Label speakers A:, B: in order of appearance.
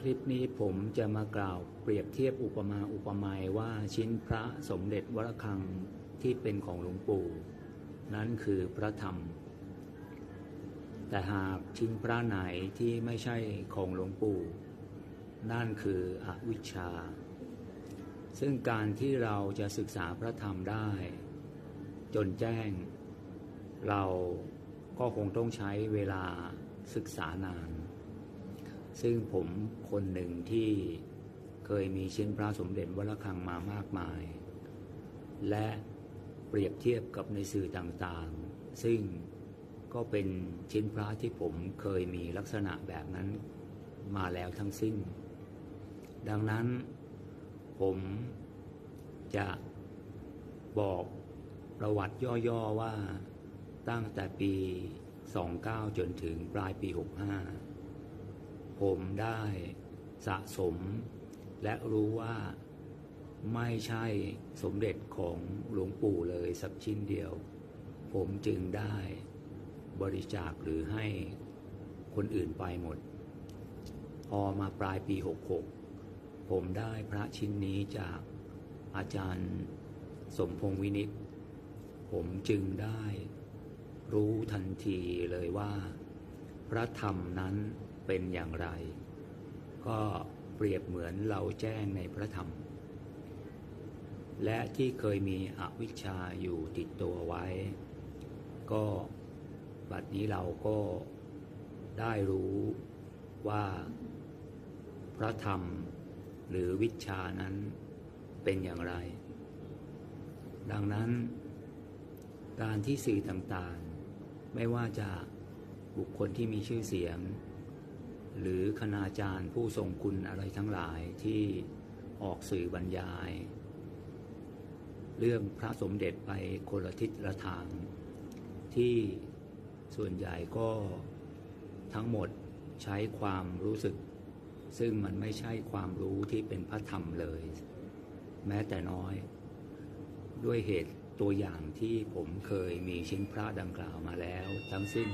A: คลิปนี้ผมจะมากล่าวเปรียบเทียบอุปมาอุปไมยว่าชิ้นพระสมเด็จวรคังที่เป็นของหลวงปู่ นั้นคือพระธรรม แต่หากชิ้นพระไหนที่ไม่ใช่ของหลวงปู่ นั่นคืออวิชชา ซึ่งการที่เราจะศึกษาพระธรรมได้ จนแจ้ง เราก็คงต้องใช้เวลาศึกษานาน ซึ่งผมคนหนึ่งที่เคยมีชิ้นพระสมเด็จวัดระฆังมามากมาย และเปรียบเทียบกับในสื่อต่างๆ ซึ่งก็เป็นชิ้นพระที่ผมเคยมีลักษณะแบบนั้นมาแล้วทั้งสิ้น ดังนั้นผมจะบอกประวัติย่อ ๆ ว่าตั้งแต่ปี 29 จนถึงปลายปี 65 ผมได้สะสม และรู้ว่าไม่ใช่สมเด็จของหลวงปู่เลยสักชิ้นเดียว ผมจึงได้บริจาคหรือให้คนอื่นไปหมด พอมาปลายปี 66 ผมได้พระชิ้นนี้จากอาจารย์สมพงษ์วินิต ผมจึงได้รู้ทันทีเลยว่า พระธรรมนั้น เป็นอย่างไร ก็เปรียบเหมือนเราแจ้งในพระธรรม และที่เคยมีอวิชชาอยู่ติดตัวไว้ ก็บัดนี้เราก็ได้รู้ว่าพระธรรมหรือวิชานั้นเป็นอย่างไร ดังนั้น การที่สื่อต่างๆ ไม่ว่าจะบุคคลที่มีชื่อเสียง หรือคณาจารย์ผู้ทรงคุณอะไรทั้งหลายที่ออกสื่อบรรยาย เรื่องพระสมเด็จไปคนละทิศละทาง ที่ส่วนใหญ่ก็ทั้งหมดใช้ความรู้สึก ซึ่งมันไม่ใช่ความรู้ที่เป็นพระธรรมเลย แม้แต่น้อย ด้วยเหตุตัวอย่างที่ผมเคยมีชิ้นพระดังกล่าวมาแล้ว ทั้งสิ้น